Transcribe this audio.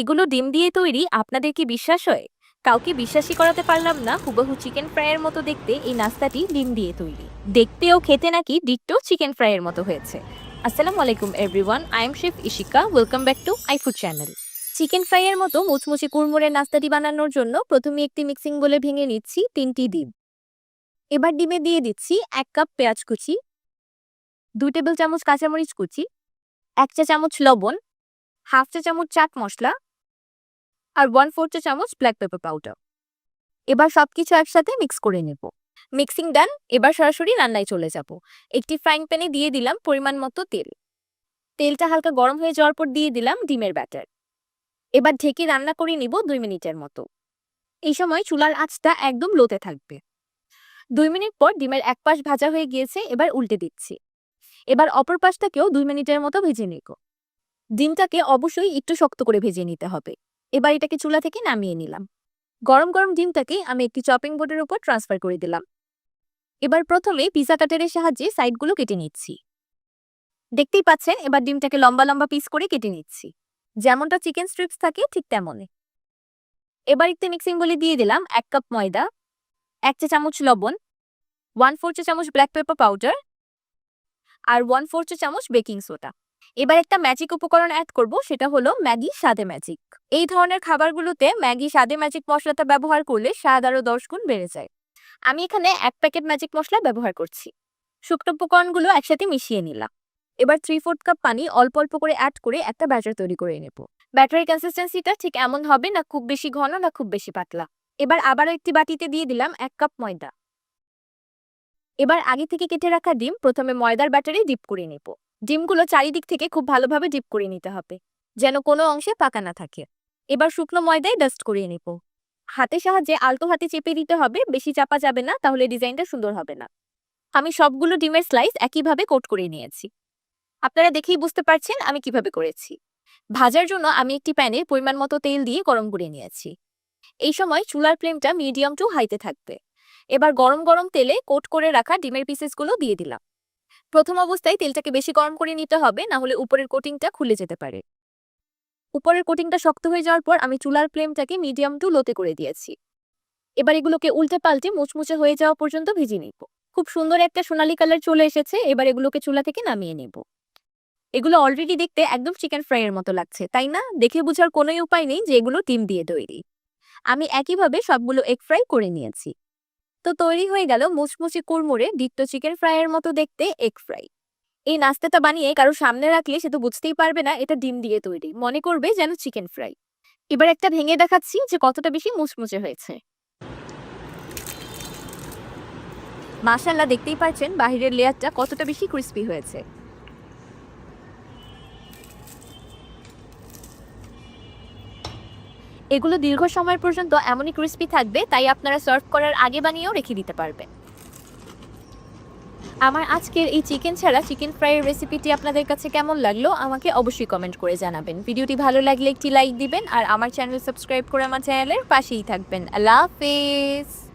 এগুলো ডিম দিয়ে তৈরি আপনাদের কি বিশ্বাস হয়? কাউকে বিশ্বাসই করাতে পারলাম না। হুবহু চিকেন ফ্রাইয়ের মতো দেখতে এই নাস্তাটি ডিম দিয়ে তৈরি। দেখতে ও খেতে নাকি ডিট্টো চিকেন ফ্রাইয়ের মতো হয়েছে। আসসালামু আলাইকুম everyone I am chef Ishika welcome back to I food channel chicken ফ্রাইয়ের মতো মুচমুচে কুড়মুড়ের নাস্তাটি বানানোর জন্য প্রথমে একটি মিক্সিং বলে ভেঙে নিচ্ছি তিনটি ডিম। এবার ডিমে দিয়ে দিচ্ছি এক কাপ পেঁয়াজ কুচি, দুই টেবিল চামচ কাঁচামরিচ কুচি, এক চা চামচ লবণ, হাফ চা চামচ চাট মশলা আর ওয়ান ফোর চা চামচ ব্ল্যাক পেপার পাউডার এবার সবকিছু একসাথে মিক্স করে নেব। মিক্সিং ডান এবার সরাসরি রান্নায় চলে যাব। একটি ফ্রাইং প্যানে দিয়ে দিলাম পরিমাণ মতো তেল। তেলটা হালকা গরম হয়ে যাওয়ার পর দিয়ে দিলাম ডিমের ব্যাটার এবার ঢেকে রান্না করে নিব দুই মিনিটের মতো। এই সময় চুলার আঁচটা একদম লোতে থাকবে। দুই মিনিট পর ডিমের এক পাশ ভাজা হয়ে গিয়েছে, এবার উল্টে দিচ্ছি। এবার অপর পাশটাকেও দুই মিনিটের মতো ভেজে নেব। ডিমটাকে অবশ্যই একটু শক্ত করে ভেজে নিতে হবে। এবার এটাকে চুলা থেকে নামিয়ে নিলাম। গরম গরম ডিমটাকে আমি একটি চপিং বোর্ডের উপর ট্রান্সফার করে দিলাম। এবার প্রথমে পিজা কাটারের সাহায্যে সাইডগুলো কেটে নিচ্ছি। দেখতেই পাচ্ছেন, এবার ডিমটাকে লম্বা লম্বা পিস করে কেটে নিচ্ছি। যেমনটা চিকেন স্ট্রিপস থাকে, ঠিক তেমনই। এবার একটি মিক্সিং বলে দিয়ে দিলাম এক কাপ ময়দা, এক চা চামচ লবণ, ওয়ান ফোর চা চামচ ব্ল্যাক পেপার পাউডার আর ওয়ান ফোর চা চামচ বেকিং সোডা। এবার একটা ম্যাজিক উপকরণ অ্যাড করব, সেটা হলো ম্যাগি স্বাদে ম্যাজিক এই ধরনের খাবারগুলোতে ম্যাগি স্বাদে ম্যাজিক মশলাটা ব্যবহার করলে স্বাদ আরও দশ গুণ বেড়ে যায়। আমি এখানে এক প্যাকেট ম্যাজিক মশলা ব্যবহার করছি। শুকনো উপকরণগুলো একসাথে মিশিয়ে নিলাম। এবার থ্রি ফোর্থ কাপ পানি অল্প অল্প করে অ্যাড করে একটা ব্যাটার তৈরি করে নেব। ব্যাটারের কনসিস্টেন্সিটা ঠিক এমন হবে না খুব বেশি ঘন, না খুব বেশি পাতলা। এবার আবারও একটি বাটিতে দিয়ে দিলাম এক কাপ ময়দা। এবার আগে থেকে কেটে রাখা ডিম প্রথমে ময়দার ব্যাটারে ডিপ করে নেব। ডিমগুলো চারিদিক থেকে খুব ভালোভাবে ডিপ করে নিতে হবে, যেন কোনো অংশে পাকা না থাকে। এবার শুকনো ময়দায় ডাস্ট করিয়ে নেব। হাতের সাহায্যে আলতো হাতে চেপে দিতে হবে, বেশি চাপা যাবে না, তাহলে ডিজাইনটা সুন্দর হবে না। আমি সবগুলো ডিমের স্লাইস একইভাবে কোট করে নিয়েছি। আপনারা দেখেই বুঝতে পারছেন আমি কীভাবে করেছি। ভাজার জন্য আমি একটি প্যানে পরিমাণ মতো তেল দিয়ে গরম করে নিয়েছি। এই সময় চুলার ফ্লেমটা মিডিয়াম টু হাইতে থাকবে। এবার গরম গরম তেলে কোট করে রাখা ডিমের পিসেসগুলো দিয়ে দিলাম। প্রথম অবস্থায় তেলটাকে বেশি গরম করে নিতে হবে না হলে উপরের কোটিংটা খুলে যেতে পারে। উপরের কোটিংটা শক্ত হয়ে যাওয়ার পর আমি চুলার ফ্লেমটাকে মিডিয়াম টু লোতে করে দিয়েছি। এবার এগুলোকে উল্টে পাল্টে মুচমুচে হয়ে যাওয়া পর্যন্ত ভেজে নিব। খুব সুন্দর একটা সোনালি কালার চলে এসেছে, এবার এগুলোকে চুলা থেকে নামিয়ে নেব। এগুলো অলরেডি দেখতে একদম চিকেন ফ্রাইয়ের মতো লাগছে, তাই না? দেখে বোঝার কোনোই উপায় নেই যে এগুলো ডিম দিয়ে তৈরি। আমি একইভাবে সবগুলো এগ ফ্রাই করে নিয়েছি। তো তৈরি হয়ে গেল মুচমুচে কুড়মুড়ে ডিট্টো চিকেন ফ্রাইয়ের মতো দেখতে এগ ফ্রাই। এই নাস্তাটা বানিয়ে কারও সামনে রাখলে সে তো বুঝতেই পারবে না এটা ডিম দিয়ে তৈরি, মনে করবে যেন চিকেন ফ্রাই। এবার একটা ভেঙে দেখাচ্ছি যে কতটা বেশি মুচমুচে হয়েছে। মাশাল্লাহ দেখতেই পাচ্ছেন বাহিরের লেয়ারটা কতটা বেশি ক্রিস্পি হয়েছে। এগুলো দীর্ঘ সময় পর্যন্ত এমনই ক্রিস্পি থাকবে, তাই আপনারা সার্ভ করার আগে বানিয়েও রেখে দিতে পারবেন। আমার আজকের এই চিকেন ছাড়া চিকেন ফ্রাইয়ের রেসিপিটি আপনাদের কাছে কেমন লাগল, আমাকে অবশ্যই কমেন্ট করে জানাবেন। ভিডিওটি ভালো লাগলে একটি লাইক দিবেন, আর আমার চ্যানেল সাবস্ক্রাইব করে আমার চ্যানেলের পাশেই থাকবেন। আল্লাহ হাফেজ!